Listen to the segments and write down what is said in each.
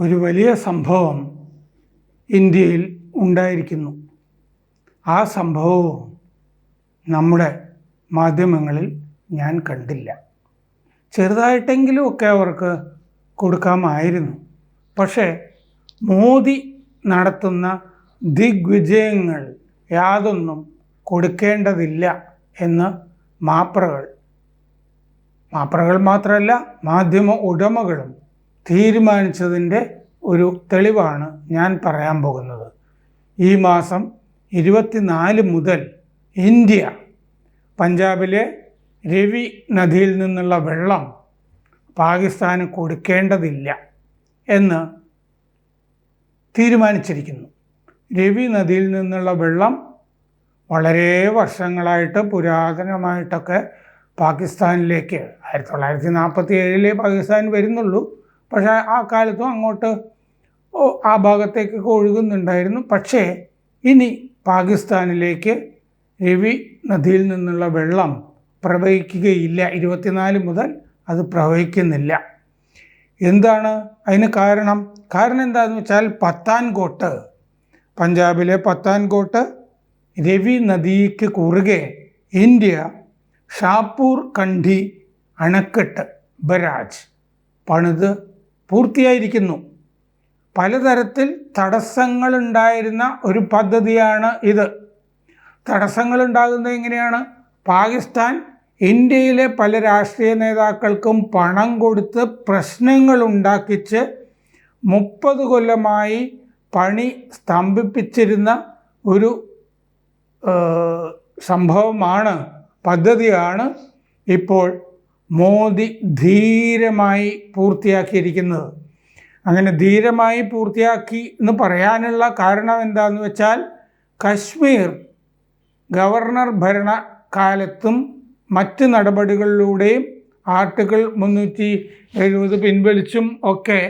ഒരു വലിയ സംഭവം ഇന്ത്യയിൽ ഉണ്ടായിരിക്കുന്നു. ആ സംഭവവും നമ്മുടെ മാധ്യമങ്ങളിൽ ഞാൻ കണ്ടില്ല. ചെറുതായിട്ടെങ്കിലും ഒക്കെ അവർക്ക് കൊടുക്കാമായിരുന്നു. പക്ഷേ മോദി നടത്തുന്ന ദിഗ്വിജയങ്ങൾ യാതൊന്നും കൊടുക്കേണ്ടതില്ല എന്ന് മാപ്രകൾ മാപ്രകൾ മാത്രമല്ല മാധ്യമ ഉടമകളും തീരുമാനിച്ചതിന്റെ ഒരു തെളിവാണ് ഞാൻ പറയാൻ പോകുന്നത്. ഈ മാസം ഇരുപത്തിനാല് മുതൽ ഇന്ത്യ പഞ്ചാബിലെ രവി നദിയിൽ നിന്നുള്ള വെള്ളം പാകിസ്ഥാന് കൊടുക്കേണ്ടതില്ല എന്ന് തീരുമാനിച്ചിരിക്കുന്നു. രവി നദിയിൽ നിന്നുള്ള വെള്ളം വളരെ വർഷങ്ങളായിട്ട് പുരാതനമായിട്ടൊക്കെ പാകിസ്ഥാനിലേക്ക് ആയിരത്തി തൊള്ളായിരത്തി നാൽപ്പത്തി ഏഴിലേ പാകിസ്ഥാൻ വരുന്നുള്ളൂ. പക്ഷേ ആ കാലത്തും അങ്ങോട്ട് ആ ഭാഗത്തേക്കൊക്കെ ഒഴുകുന്നുണ്ടായിരുന്നു. പക്ഷേ ഇനി പാകിസ്ഥാനിലേക്ക് രവി നദിയിൽ നിന്നുള്ള വെള്ളം പ്രവഹിക്കുകയില്ല. ഇരുപത്തിനാല് മുതൽ അത് പ്രവഹിക്കുന്നില്ല. എന്താണ് അതിന് കാരണം? കാരണം എന്താണെന്ന് വെച്ചാൽ പത്താൻകോട്ട് പഞ്ചാബിലെ പത്താൻകോട്ട് രവി നദിക്ക് കുറുകെ ഇന്ത്യ ഷാപ്പൂർ കണ്ഠി അണക്കെട്ട് ബരാജ് പണിത് പൂർത്തിയായിരിക്കുന്നു. പലതരത്തിൽ തടസ്സങ്ങളുണ്ടായിരുന്ന ഒരു പദ്ധതിയാണ് ഇത്. തടസ്സങ്ങളുണ്ടാകുന്നത് എങ്ങനെയാണ്? പാകിസ്ഥാൻ ഇന്ത്യയിലെ പല രാഷ്ട്രീയ നേതാക്കൾക്കും പണം കൊടുത്ത് പ്രശ്നങ്ങൾ ഉണ്ടാക്കിച്ച് മുപ്പത് കൊല്ലമായി പണി സ്തംഭിപ്പിച്ചിരുന്ന ഒരു സംഭവമാണ് പദ്ധതിയാണ് ഇപ്പോൾ മോദി ധീരമായി പൂർത്തിയാക്കിയിരിക്കുന്നത്. അങ്ങനെ ധീരമായി പൂർത്തിയാക്കി എന്ന് പറയാനുള്ള കാരണം എന്താണെന്ന് വെച്ചാൽ കശ്മീർ ഗവർണർ ഭരണകാലത്തും മറ്റ് നടപടികളിലൂടെയും ആർട്ടിക്കിൾ മുന്നൂറ്റി എഴുപത് പിൻവലിച്ചും ഒക്കെ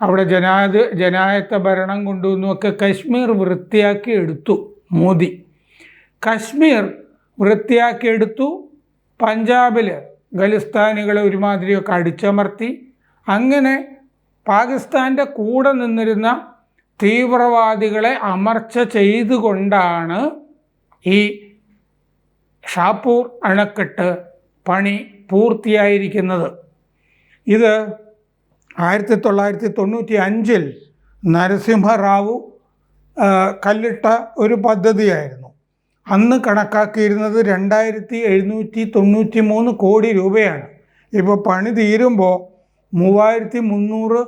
അവിടെ ജനാധ ജനായത്ത ഭരണം കൊണ്ടുവന്നുമൊക്കെ കശ്മീർ വൃത്തിയാക്കി എടുത്തു മോദി. കശ്മീർ വൃത്തിയാക്കിയെടുത്തു പഞ്ചാബിൽ ഖലിസ്ഥാനികളെ ഒരുമാതിരിയൊക്കെ അടിച്ചമർത്തി. അങ്ങനെ പാകിസ്ഥാന്റെ കൂടെ നിന്നിരുന്ന തീവ്രവാദികളെ അമർച്ച ചെയ്തുകൊണ്ടാണ് ഈ ഷാപ്പൂർ അണക്കെട്ട് പണി പൂർത്തിയായിരിക്കുന്നത്. ഇത് ആയിരത്തി തൊള്ളായിരത്തി തൊണ്ണൂറ്റി അഞ്ചിൽ നരസിംഹറാവു കല്ലിട്ട ഒരു പദ്ധതിയായിരുന്നു. അന്ന് കണക്കാക്കിയിരുന്നത് രണ്ടായിരത്തി എഴുന്നൂറ്റി തൊണ്ണൂറ്റി മൂന്ന് കോടി രൂപയാണ്. ഇപ്പോൾ പണി തീരുമ്പോൾ മൂവായിരത്തി മുന്നൂറ്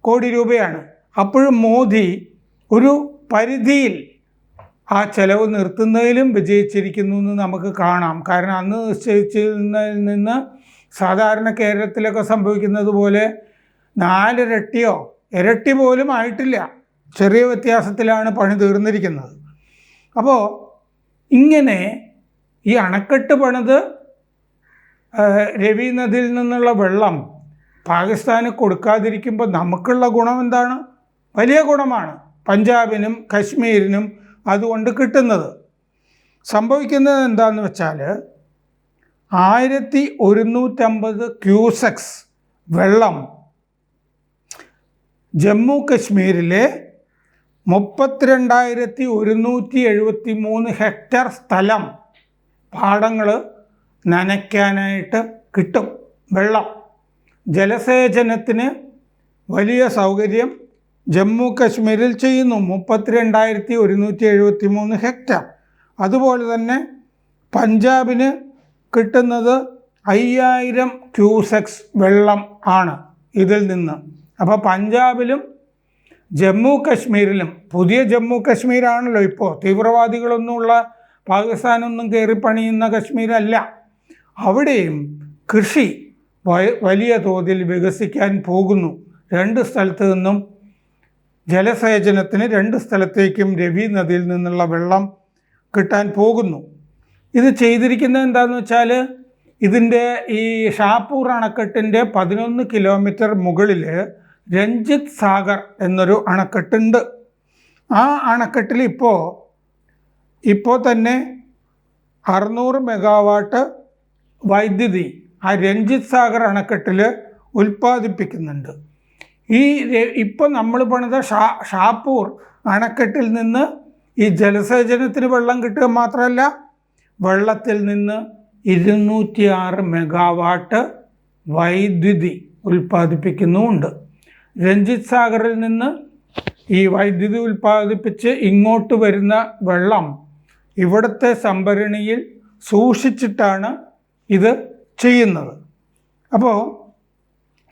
കോടി രൂപയാണ്. അപ്പോഴും മോദി ഒരു പരിധിയിൽ ആ ചെലവ് നിർത്തുന്നതിലും വിജയിച്ചിരിക്കുന്നു എന്ന് നമുക്ക് കാണാം. കാരണം അന്ന് നിശ്ചയിച്ചിരുന്നതിൽ നിന്ന് സാധാരണ കേരളത്തിലൊക്കെ സംഭവിക്കുന്നത് പോലെ നാലിരട്ടിയോ ഇരട്ടി പോലും ആയിട്ടില്ല. ചെറിയ വ്യത്യാസത്തിലാണ് പണി തീർന്നിരിക്കുന്നത്. അപ്പോൾ ഇങ്ങനെ ഈ അണക്കെട്ട് പണിത് രവി നദിയിൽ നിന്നുള്ള വെള്ളം പാകിസ്ഥാന് കൊടുക്കാതിരിക്കുമ്പോൾ നമുക്കുള്ള ഗുണം എന്താണ്? വലിയ ഗുണമാണ് പഞ്ചാബിനും കശ്മീരിനും അതുകൊണ്ട് കിട്ടുന്നത്. സംഭവിക്കുന്നത് എന്താണെന്ന് വെച്ചാൽ ആയിരത്തി ഒരുന്നൂറ്റമ്പത് ക്യൂസെക്സ് വെള്ളം ജമ്മു കശ്മീരിലെ മുപ്പത്തിരണ്ടായിരത്തി ഒരുന്നൂറ്റി എഴുപത്തി മൂന്ന് ഹെക്ടർ സ്ഥലം പാടങ്ങൾ നനയ്ക്കാനായിട്ട് കിട്ടും. വെള്ളം. ജലസേചനത്തിന് വലിയ സൗകര്യം ജമ്മു കശ്മീരിൽ ചെയ്യുന്നു. മുപ്പത്തിരണ്ടായിരത്തി ഒരുന്നൂറ്റി എഴുപത്തി മൂന്ന് ഹെക്ടർ. അതുപോലെ തന്നെ പഞ്ചാബിന് കിട്ടുന്നത് അയ്യായിരം ക്യൂസെക്സ് വെള്ളം ആണ് ഇതിൽ നിന്ന്. അപ്പോൾ പഞ്ചാബിലും ജമ്മു കശ്മീരിലും പുതിയ ജമ്മു കശ്മീരാണല്ലോ ഇപ്പോൾ തീവ്രവാദികളൊന്നുമുള്ള പാകിസ്ഥാനൊന്നും കയറി പണിയുന്ന കശ്മീരല്ല. അവിടെയും കൃഷി വലിയ തോതിൽ വികസിക്കാൻ പോകുന്നു. രണ്ട് സ്ഥലത്ത് നിന്നും ജലസേചനത്തിന് രണ്ട് സ്ഥലത്തേക്കും രവി നദിയിൽ നിന്നുള്ള വെള്ളം കിട്ടാൻ പോകുന്നു. ഇത് ചെയ്തിരിക്കുന്നത് എന്താണെന്ന് വെച്ചാൽ ഇതിന്റെ ഈ ഷാപ്പൂർ അണക്കെട്ടിന്റെ പതിനൊന്ന് കിലോമീറ്റർ മുകളിൽ രഞ്ജിത്ത് സാഗർ എന്നൊരു അണക്കെട്ടുണ്ട്. ആ അണക്കെട്ടിൽ ഇപ്പോൾ ഇപ്പോൾ തന്നെ അറുന്നൂറ് മെഗാവാട്ട് വൈദ്യുതി ആ രഞ്ജിത് സാഗർ അണക്കെട്ടിൽ ഉൽപ്പാദിപ്പിക്കുന്നുണ്ട്. ഈ ഇപ്പോൾ നമ്മൾ പണിത ഷാ ഷാപ്പൂർ അണക്കെട്ടിൽ നിന്ന് ഈ ജലസേചനത്തിന് വെള്ളം കിട്ടുക മാത്രമല്ല വെള്ളത്തിൽ നിന്ന് ഇരുന്നൂറ്റിയാറ് മെഗാവാട്ട് വൈദ്യുതി ഉൽപ്പാദിപ്പിക്കുന്നുമുണ്ട്. രഞ്ജിത് സാഗറിൽ നിന്ന് ഈ വൈദ്യുതി ഉൽപ്പാദിപ്പിച്ച് ഇങ്ങോട്ട് വരുന്ന വെള്ളം ഇവിടുത്തെ സംഭരണിയിൽ സൂക്ഷിച്ചിട്ടാണ് ഇത് ചെയ്യുന്നത്. അപ്പോൾ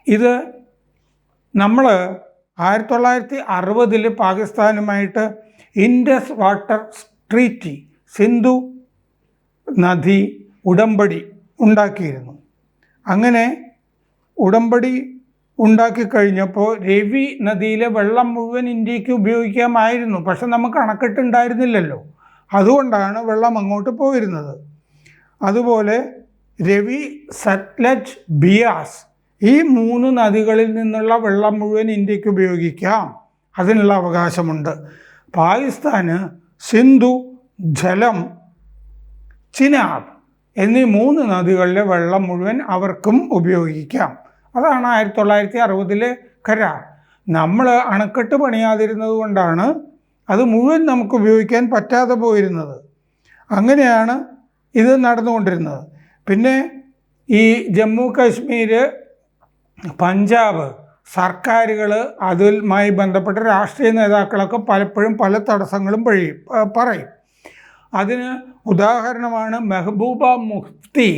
ഇത് നമ്മൾ ആയിരത്തി തൊള്ളായിരത്തി അറുപതിൽ പാകിസ്ഥാനുമായിട്ട് ഇൻഡസ് വാട്ടർ ട്രീറ്റി സിന്ധു നദി ഉടമ്പടി ഉണ്ടാക്കിയിരുന്നു. അങ്ങനെ ഉടമ്പടി ഉണ്ടാക്കി കഴിഞ്ഞപ്പോൾ രവി നദിയിലെ വെള്ളം മുഴുവൻ ഇന്ത്യയ്ക്ക് ഉപയോഗിക്കാമായിരുന്നു. പക്ഷെ നമുക്ക് അണക്കെട്ടുണ്ടായിരുന്നില്ലല്ലോ അതുകൊണ്ടാണ് വെള്ളം അങ്ങോട്ട് പോയിരുന്നത്. അതുപോലെ രവി സത്ലജ് ബിയാസ് ഈ മൂന്ന് നദികളിൽ നിന്നുള്ള വെള്ളം മുഴുവൻ ഇന്ത്യയ്ക്ക് ഉപയോഗിക്കാം. അതിനുള്ള അവകാശമുണ്ട്. പാകിസ്ഥാന് സിന്ധു ജലം ചിനാബ് എന്നീ മൂന്ന് നദികളിലെ വെള്ളം മുഴുവൻ അവർക്കും ഉപയോഗിക്കാം. അതാണ് ആയിരത്തി തൊള്ളായിരത്തി അറുപതിലെ കരാർ. നമ്മൾ അണക്കെട്ട് പണിയാതിരുന്നത് കൊണ്ടാണ് അത് മുഴുവൻ നമുക്ക് ഉപയോഗിക്കാൻ പറ്റാതെ പോയിരുന്നത്. അങ്ങനെയാണ് ഇത് നടന്നുകൊണ്ടിരുന്നത്. പിന്നെ ഈ ജമ്മു കാശ്മീർ പഞ്ചാബ് സർക്കാരുകൾ അതുമായി ബന്ധപ്പെട്ട രാഷ്ട്രീയ നേതാക്കളൊക്കെ പലപ്പോഴും പല തടസ്സങ്ങളും വഴി പറയും. അതിന് ഉദാഹരണമാണ് മെഹബൂബ മുഫ്തി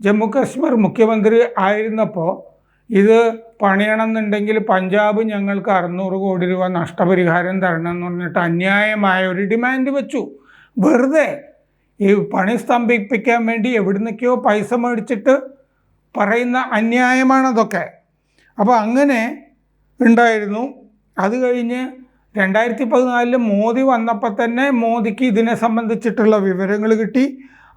ജമ്മു കാശ്മീർ മുഖ്യമന്ത്രി ആയിരുന്നപ്പോൾ ഇത് പണിയണമെന്നുണ്ടെങ്കിൽ പഞ്ചാബ് ഞങ്ങൾക്ക് അറുന്നൂറ് കോടി രൂപ നഷ്ടപരിഹാരം തരണം എന്ന് പറഞ്ഞിട്ട് അന്യായമായ ഒരു ഡിമാൻഡ് വെച്ചു. വെറുതെ ഈ പണി സ്തംഭിപ്പിക്കാൻ വേണ്ടി എവിടുന്നൊക്കെയോ പൈസ മേടിച്ചിട്ട് പറയുന്ന അന്യായമാണതൊക്കെ അപ്പോൾ അങ്ങനെ ഉണ്ടായിരുന്നു. അത് കഴിഞ്ഞ് രണ്ടായിരത്തി പതിനാലിൽ മോദി വന്നപ്പോൾ തന്നെ മോദിക്ക് ഇതിനെ സംബന്ധിച്ചിട്ടുള്ള വിവരങ്ങൾ കിട്ടി.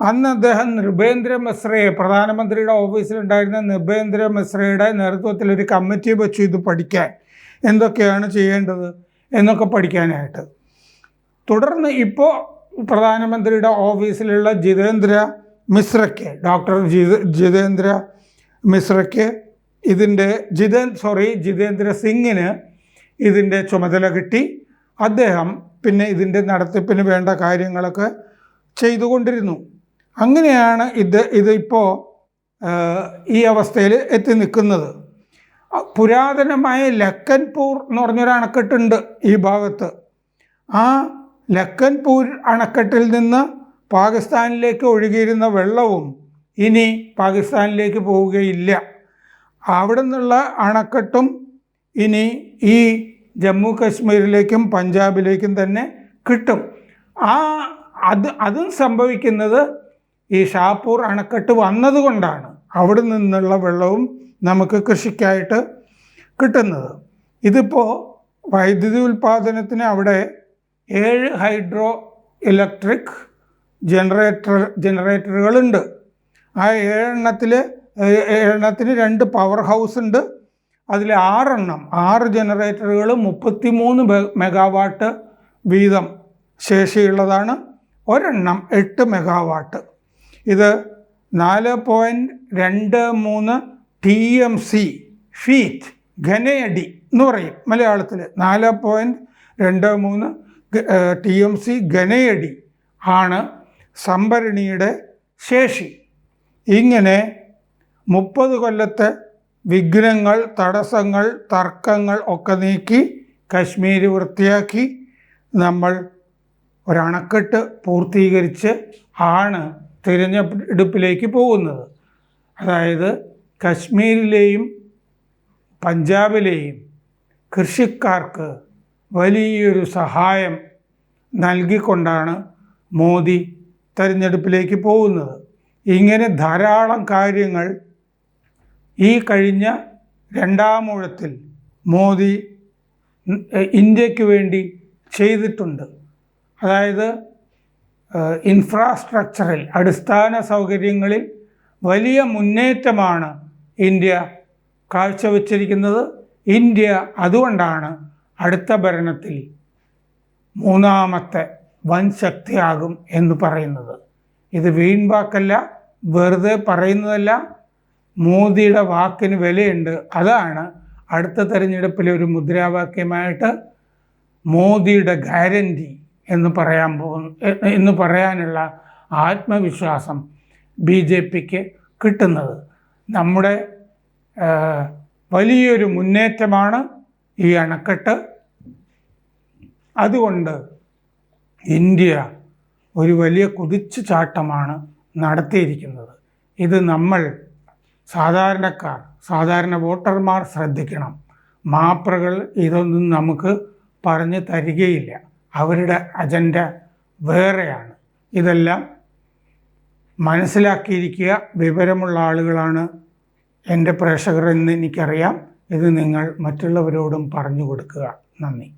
അന്ന് അദ്ദേഹം നൃപേന്ദ്ര മിശ്രയെ പ്രധാനമന്ത്രിയുടെ ഓഫീസിലുണ്ടായിരുന്ന നൃപേന്ദ്ര മിശ്രയുടെ നേതൃത്വത്തിൽ ഒരു കമ്മിറ്റി വെച്ചു ഇത് പഠിക്കാൻ. എന്തൊക്കെയാണ് ചെയ്യേണ്ടത് എന്നൊക്കെ പഠിക്കാനായിട്ട്. തുടർന്ന് ഇപ്പോൾ പ്രധാനമന്ത്രിയുടെ ഓഫീസിലുള്ള ജിതേന്ദ്ര മിശ്രയ്ക്ക് ഡോക്ടർ ജിത ജിതേന്ദ്ര മിശ്രയ്ക്ക് ഇതിന്റെ ജിതേ സോറി ജിതേന്ദ്ര സിംഗിന് ഇതിന്റെ ചുമതല കിട്ടി. അദ്ദേഹം പിന്നെ ഇതിന്റെ നടത്തിപ്പിന് വേണ്ട കാര്യങ്ങളൊക്കെ ചെയ്തുകൊണ്ടിരുന്നു. അങ്ങനെയാണ് ഇത് ഇതിപ്പോൾ ഈ അവസ്ഥയിൽ എത്തി നിൽക്കുന്നത്. പുരാതനമായ ലക്കൻപൂർ എന്ന് പറഞ്ഞൊരു അണക്കെട്ടുണ്ട് ഈ ഭാഗത്ത്. ആ ലക്കൻപൂർ അണക്കെട്ടിൽ നിന്ന് പാകിസ്ഥാനിലേക്ക് ഒഴുകിയിരുന്ന വെള്ളവും ഇനി പാകിസ്ഥാനിലേക്ക് പോവുകയില്ല. അവിടെ നിന്നുള്ള അണക്കെട്ടും ഇനി ഈ ജമ്മു കാശ്മീരിലേക്കും പഞ്ചാബിലേക്കും തന്നെ കിട്ടും. ആ അത് അതും സംഭവിക്കുന്നത് ഈ ഷാപ്പൂർ അണക്കെട്ട് വന്നതുകൊണ്ടാണ് അവിടെ നിന്നുള്ള വെള്ളവും നമുക്ക് കൃഷിക്കായിട്ട് കിട്ടുന്നത്. ഇതിപ്പോൾ വൈദ്യുതി ഉൽപ്പാദനത്തിന് അവിടെ ഏഴ് ഹൈഡ്രോ ഇലക്ട്രിക് ജനറേറ്റർ ജനറേറ്ററുകളുണ്ട്. ആ ഏഴെണ്ണത്തിൽ ഏഴെണ്ണത്തിന് രണ്ട് പവർ ഹൗസ് ഉണ്ട്. അതിൽ ആറെണ്ണം ആറ് ജനറേറ്ററുകൾ മുപ്പത്തി മൂന്ന് മെഗാവാട്ട് വീതം ശേഷിയുള്ളതാണ്. ഒരെണ്ണം എട്ട് മെഗാവാട്ട്. ഇത് നാല് പോയിന്റ് രണ്ട് മൂന്ന് ടി എം സി ഫീറ്റ് ഘനയടി എന്ന് പറയും മലയാളത്തിൽ നാല് പോയിന്റ് രണ്ട് മൂന്ന് ടി എം സി ഘനയടി ആണ് സംഭരണിയുടെ ശേഷി. ഇങ്ങനെ മുപ്പത് കൊല്ലത്തെ വിഘ്നങ്ങൾ തടസ്സങ്ങൾ തർക്കങ്ങൾ ഒക്കെ നീക്കി കശ്മീർ വൃത്തിയാക്കി നമ്മൾ ഒരണക്കെട്ട് പൂർത്തീകരിച്ച് ആണ് തിരഞ്ഞെടുപ്പിലേക്ക് പോകുന്നത്. അതായത് കശ്മീരിലെയും പഞ്ചാബിലെയും കൃഷിക്കാർക്ക് വലിയൊരു സഹായം നൽകിക്കൊണ്ടാണ് മോദി തെരഞ്ഞെടുപ്പിലേക്ക് പോകുന്നത്. ഇങ്ങനെ ധാരാളം കാര്യങ്ങൾ ഈ കഴിഞ്ഞ രണ്ടാമൂഴത്തിൽ മോദി ഇന്ത്യയ്ക്ക് വേണ്ടി ചെയ്തിട്ടുണ്ട്. അതായത് ഇൻഫ്രാസ്ട്രക്ചറിൽ അടിസ്ഥാന സൗകര്യങ്ങളിൽ വലിയ മുന്നേറ്റമാണ് ഇന്ത്യ കാഴ്ചവെച്ചിരിക്കുന്നത്. ഇന്ത്യ അതുകൊണ്ടാണ് അടുത്ത ഭരണത്തിൽ മൂന്നാമത്തെ വൻ ശക്തിയാകും എന്ന് പറയുന്നത്. ഇത് വീൺവാക്കല്ല വെറുതെ പറയുന്നതല്ല. മോദിയുടെ വാക്കിന് വിലയുണ്ട്. അതാണ് അടുത്ത തെരഞ്ഞെടുപ്പിലെ ഒരു മുദ്രാവാക്യമായിട്ട് മോദിയുടെ ഗ്യാരണ്ടി. എന്ന് പറയാൻ പോകുന്ന എന്ന് പറയാനുള്ള ആത്മവിശ്വാസം ബി ജെ പിക്ക് കിട്ടുന്നത്. നമ്മുടെ വലിയൊരു മുന്നേറ്റമാണ് ഈ അണക്കെട്ട്. അതുകൊണ്ട് ഇന്ത്യ ഒരു വലിയ കുതിച്ചു ചാട്ടമാണ് നടത്തിയിരിക്കുന്നത്. ഇത് നമ്മൾ സാധാരണക്കാർ സാധാരണ വോട്ടർമാർ ശ്രദ്ധിക്കണം. മാപ്രകൾ ഇതൊന്നും നമുക്ക് പറഞ്ഞു തരികയില്ല. അവരുടെ അജണ്ട വേറെയാണ്. ഇതെല്ലാം മനസ്സിലാക്കിയിരിക്കുക വിവരമുള്ള ആളുകളാണ് എന്റെ പ്രേക്ഷകർ എന്ന് എനിക്കറിയാം. ഇത് നിങ്ങൾ മറ്റുള്ളവരോടും പറഞ്ഞു കൊടുക്കുക. നന്ദി.